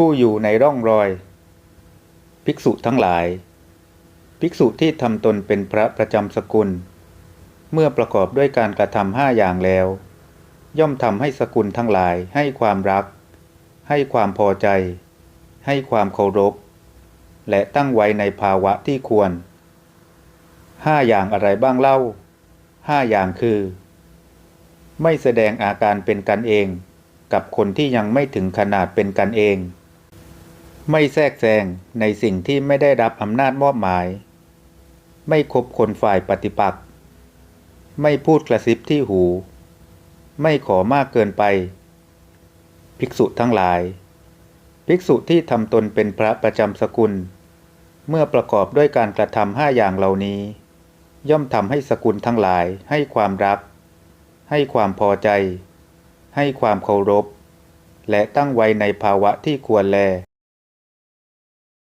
ผู้อยู่ในร่องรอย ภิกษุทั้งหลาย ภิกษุที่ทำตนเป็นพระประจำสกุล เมื่อประกอบด้วยการกระทำห้าอย่างแล้ว ย่อมทำให้สกุลทั้งหลายให้ความรัก ให้ความพอใจ ให้ความเคารพ และตั้งไว้ในภาวะที่ควรห้าอย่างอะไรบ้างเล่าห้าอย่างคือ ไม่แสดงอาการเป็นกันเอง กับคนที่ยังไม่ถึงขนาดเป็นกันเอง ไม่แทรกแซงในสิ่งที่ไม่ได้รับอำนาจมอบหมาย ไม่คบคนฝ่ายปฏิปักษ์ ไม่พูดกระซิบที่หู ไม่ขอมากเกินไป ภิกษุทั้งหลาย ภิกษุที่ทำตนเป็นพระประจำสกุล เมื่อประกอบด้วยการกระทำห้าอย่างเหล่านี้ ย่อมทำให้สกุลทั้งหลาย ให้ความรัก ให้ความพอใจ ให้ความเคารพ และตั้งไว้ในภาวะที่ควรแล